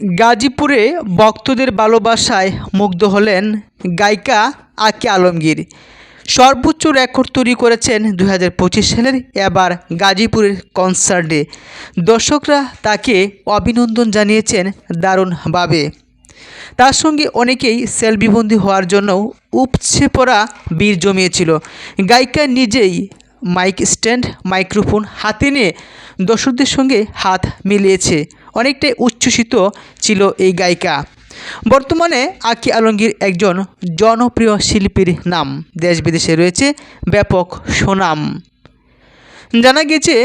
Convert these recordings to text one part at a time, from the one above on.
গাজীপুরে ভক্তদের ভালোবাসায় মুগ্ধ হলেন গায়িকা আকে আলমগীর। সর্বোচ্চ রেকর্ড তৈরি করেছেন দু পঁচিশ সালের এবার গাজীপুরের কনসার্টে দর্শকরা তাকে অভিনন্দন জানিয়েছেন দারুণভাবে। তার সঙ্গে অনেকেই সেলফিবন্দি হওয়ার জন্য উপছে পড়া বীর জমিয়েছিল। গায়িকা নিজেই মাইক স্ট্যান্ড, মাইক্রোফোন হাতে নিয়ে দর্শকদের সঙ্গে হাত মিলিয়েছে। অনেকটাই উচ্ছ্বসিত ছিল এই গায়িকা। বর্তমানে আকি আলমগীর একজন জনপ্রিয় শিল্পীর নাম দেশ বিদেশে রয়েছে ব্যাপক সুনাম। জানা গেছে,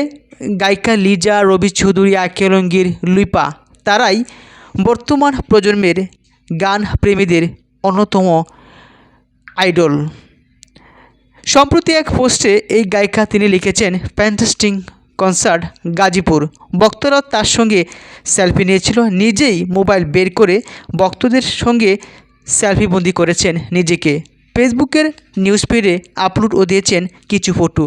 গায়িকা লিজা, রবি চৌধুরী, আকি আলমগীর, লুইপা তারাই বর্তমান প্রজন্মের গান প্রেমীদের অন্যতম আইডল। সম্প্রতি এক পোস্টে এই গায়িকা তিনি লিখেছেন ফ্যান্টাস্টিং কনসার্ট গাজীপুর। ভক্তরা তার সঙ্গে সেলফি নিয়েছিল, নিজেই মোবাইল বের করে ভক্তদের সঙ্গে সেলফিবন্দি করেছেন নিজেকে। ফেসবুকের নিউজ ফিডে আপলোডও দিয়েছেন কিছু ফটো।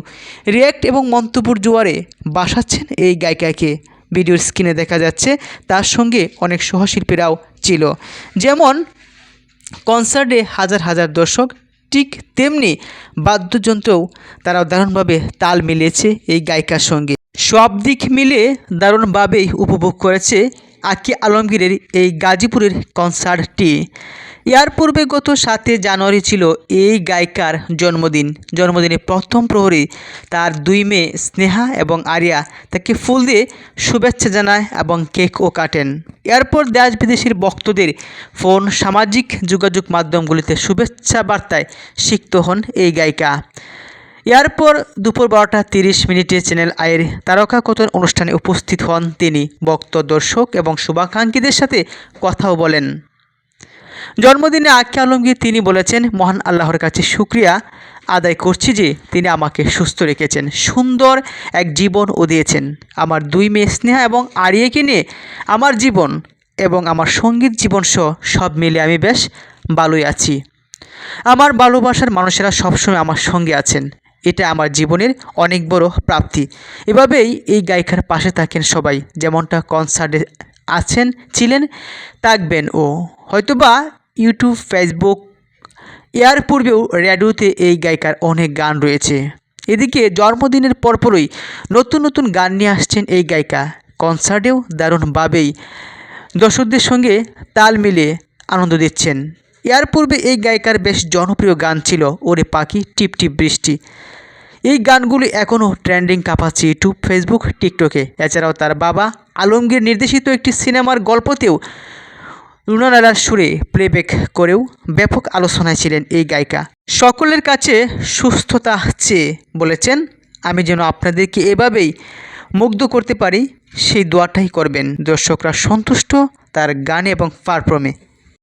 রিয়্যাক্ট এবং মন্তব্যর জোয়ারে বাসাচ্ছেন এই গায়িকাকে। ভিডিওর স্ক্রিনে দেখা যাচ্ছে, তার সঙ্গে অনেক সহশিল্পীরাও ছিল। যেমন, কনসার্টে হাজার হাজার দর্শক ঠিক তেমনি বাদ্যযন্ত্রও তারা দারুণভাবে তাল মিলিয়েছে এই গায়িকার সঙ্গে। সব দিক মিলে দারুণভাবেই উপভোগ করেছে আকি আলমগীরের এই গাজীপুরের কনসার্টটি। এর পূর্বে গত সাতে জানুয়ারি ছিল এই গায়িকার জন্মদিন। জন্মদিনে প্রথম প্রহরী তার দুই মেয়ে স্নেহা এবং আরিয়া তাকে ফুল দিয়ে শুভেচ্ছা জানায় এবং কেকও কাটেন। এরপর দেশ বিদেশের ভক্তদের ফোন, সামাজিক যোগাযোগ মাধ্যমগুলিতে শুভেচ্ছা বার্তায় সিক্ত হন এই গায়িকা। এরপর দুপুর বারোটা তিরিশ মিনিটে চ্যানেল আয়ের তারকা কথন অনুষ্ঠানে উপস্থিত হন তিনি। ভক্ত, দর্শক এবং শুভাকাঙ্ক্ষীদের সাথে কথাও বলেন। জন্মদিনে আখ্যা আলমগীর তিনি বলেছেন, মহান আল্লাহর কাছে শুক্রিয়া আদায় করছি যে তিনি আমাকে সুস্থ রেখেছেন, সুন্দর এক জীবন ও দিয়েছেন। আমার দুই মেয়ে স্নেহা এবং আরিয়াকে নিয়ে আমার জীবন এবং আমার সংগীত জীবন সহ সব মিলে আমি বেশ ভালোই আছি। আমার ভালোবাসার মানুষেরা সবসময় আমার সঙ্গে আছেন। এটা আমার জীবনের অনেক বড় প্রাপ্তি। এভাবেই এই গায়িকার পাশে থাকেন সবাই, যেমনটা কনসার্টে আছেন, ছিলেন, থাকবেন ও। হয়তোবা ইউটিউব, ফেসবুক, এর পূর্বেও রেডিওতে এই গায়িকার অনেক গান রয়েছে। এদিকে জন্মদিনের পরপরই নতুন নতুন গান নিয়ে আসছেন এই গায়িকা। কনসার্টেও দারুণভাবেই দর্শকদের সঙ্গে তাল মিলিয়ে আনন্দ দিচ্ছেন। এর পূর্বে এই গায়িকার বেশ জনপ্রিয় গান ছিল, ওরে পাখি টিপ টিপ বৃষ্টি। এই গানগুলি এখনও ট্রেন্ডিং কাঁপাচ্ছে ইউটিউব ফেসবুক টিকটকে এছাড়াও তার বাবা আলমগীর নির্দেশিত একটি সিনেমার গল্পতেও লুনালালার সুরে প্লেব্যাক করেও ব্যাপক আলোচনায় ছিলেন এই গায়িকা। সকলের কাছে সুস্থতা চেয়ে বলেছেন, আমি যেন আপনাদেরকে এভাবেই মুগ্ধ করতে পারি, সেই দোয়াটাই করবেন। দর্শকরা সন্তুষ্ট তার গানে এবং পারফর্মে।